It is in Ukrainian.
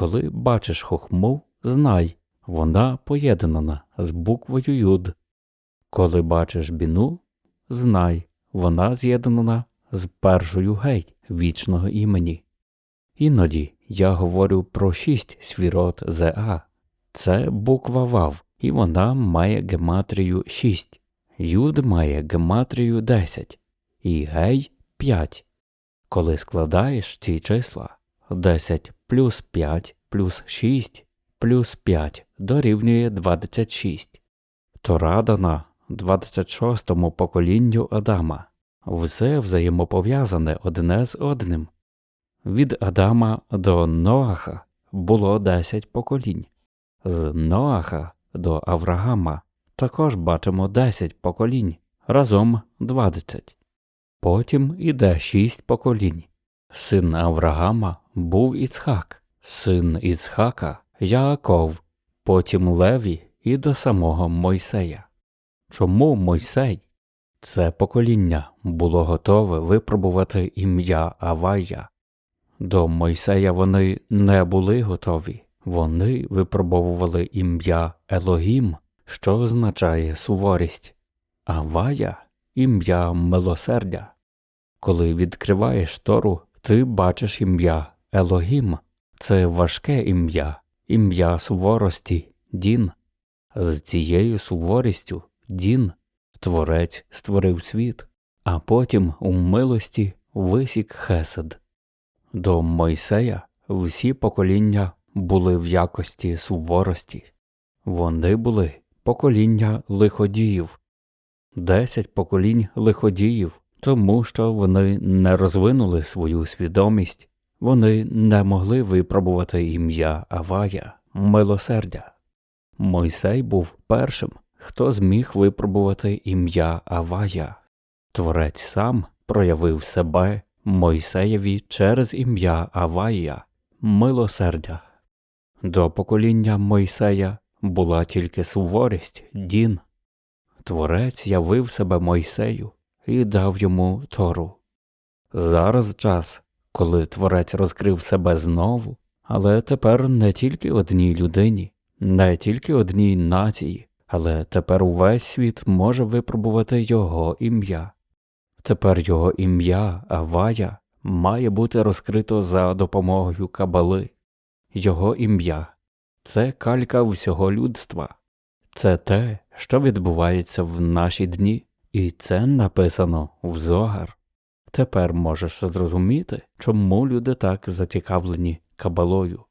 Коли бачиш хохму, знай, вона поєднана з буквою Юд. Коли бачиш біну, знай, вона з'єднана з першою гей вічного імені. Іноді я говорю про шість свірот ЗА. Це буква Вав, і вона має гематрію 6. Юд має гематрію 10 і гей 5. Коли складаєш ці числа 10 плюс 5 плюс 6 плюс 5 дорівнює 26. Тора дана 26-му поколінню Адама. Все взаємопов'язане одне з одним. Від Адама до Ноаха було 10 поколінь. З Ноаха до Авраама також бачимо 10 поколінь, разом 20. Потім іде 6 поколінь. Син Авраама був Іцхак, син Іцхака Яаков, потім Леві і до самого Мойсея. Чому Мойсей? Це покоління було готове випробувати ім'я Авая. До Мойсея вони не були готові, вони випробовували ім'я Елогім, що означає суворість, Авая ім'я милосердя. Коли відкриваєш Тору, ти бачиш ім'я Елогім, це важке ім'я, ім'я суворості, Дін. З цією суворістю Дін, Творець створив світ, а потім у милості висік Хесед. До Мойсея всі покоління були в якості суворості, вони були покоління лиходіїв, десять поколінь лиходіїв, тому що вони не розвинули свою свідомість, вони не могли випробувати ім'я Авая, милосердя. Мойсей був першим, хто зміг випробувати ім'я Авая. Творець сам проявив себе Мойсеєві через ім'я Авая, милосердя. До покоління Мойсея була тільки суворість, Дін. Творець явив себе Мойсею і дав йому Тору. Зараз час, коли Творець розкрив себе знову, але тепер не тільки одній людині, не тільки одній нації, але тепер увесь світ може випробувати його ім'я. Тепер його ім'я Авая має бути розкрито за допомогою кабали. Його ім'я це калька всього людства, це те, що відбувається в наші дні, і це написано в Зогар. Тепер можеш зрозуміти, чому люди так зацікавлені кабалою.